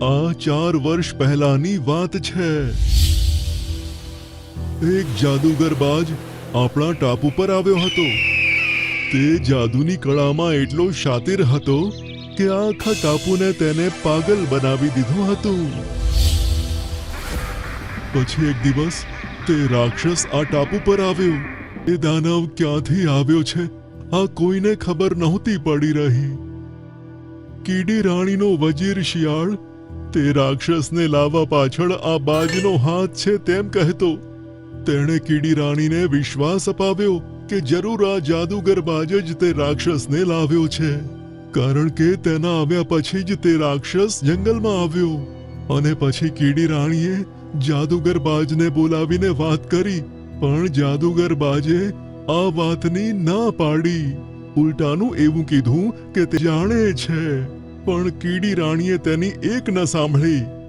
આ ચાર વર્ષ પહેલાની વાત છે. એક જાદુગર બાજ આપણા ટાપુ પર આવ્યો હતો. તે જાદુની કળામાં એટલો શાતિર હતો કે આખા ટાપુને તેને પાગલ બનાવી દીધું હતું. પછી એક દિવસ તે રાક્ષસ આ ટાપુ પર આવ્યો. એ દાનવ ક્યાંથી આવ્યો છે? આ કોઈને ખબર નહોતી પડી રહી. કીડી રાણીનો વજીર શિયાળ તે રાક્ષસને લાવવા પાછળ આ બાજનો હાથ છે તેમ કહેતો. તેણે કીડી રાણીને વિશ્વાસ અપાવ્યો કે જરૂર આ જાદુગર બાજ જ તે રાક્ષસને લાવ્યો છે. કારણ કે તેના આવ્યા પછી જ તે રાક્ષસ જંગલમાં આવ્યો. અને પછી કીડી રાણીએ જાદુગર બાજને બોલાવીને વાત કરી, પણ જાદુગર બાજે આ વાતની ના પાડી. ઉલટાનું એવું કીધું કે તે જાણે છે. પણ કીડી રાણીએ તેની એક ન સાંભળી.